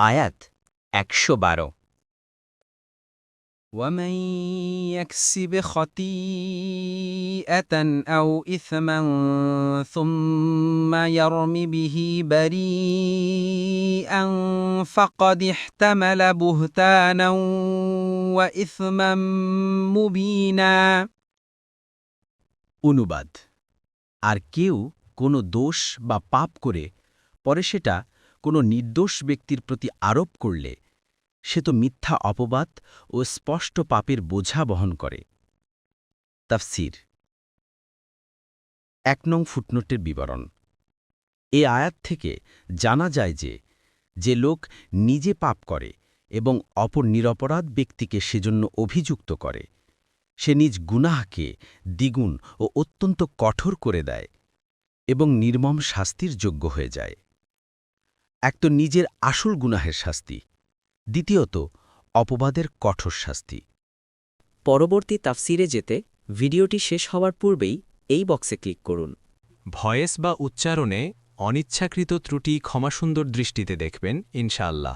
আয়াত একশো বারো ومن يكسب خطيئة أو إثما ثم يرم به بريئا فقد احتمل بهتانا وإثما مبينا অনুবাদ আর কেউ কোনো দোষ বা পাপ করে পরে সেটা কোনো নির্দোষ ব্যক্তির প্রতি আরোপ করলে সে তো মিথ্যা অপবাদ ও স্পষ্ট পাপের বোঝা বহন করে। তাফসির। এক নং ফুটনোটের বিবরণ। এ আয়াত থেকে জানা যায় যে যে লোক নিজে পাপ করে এবং অপর নিরপরাধ ব্যক্তিকে সেজন্য অভিযুক্ত করে, সে নিজ গুনাহকে দ্বিগুণ ও অত্যন্ত কঠোর করে দেয় এবং নির্মম শাস্তির যোগ্য হয়ে যায়। এক তো নিজের আসল গুনাহের শাস্তি দ্বিতীয়ত অপবাদের কঠোর শাস্তি। পরবর্তী তাফসিরে যেতে ভিডিওটি শেষ হওয়ার পূর্বেই এই বক্সে ক্লিক করুন। ভয়েস বা উচ্চারণে অনিচ্ছাকৃত ত্রুটি ক্ষমাসুন্দর দৃষ্টিতে দেখবেন ইনশাআল্লাহ।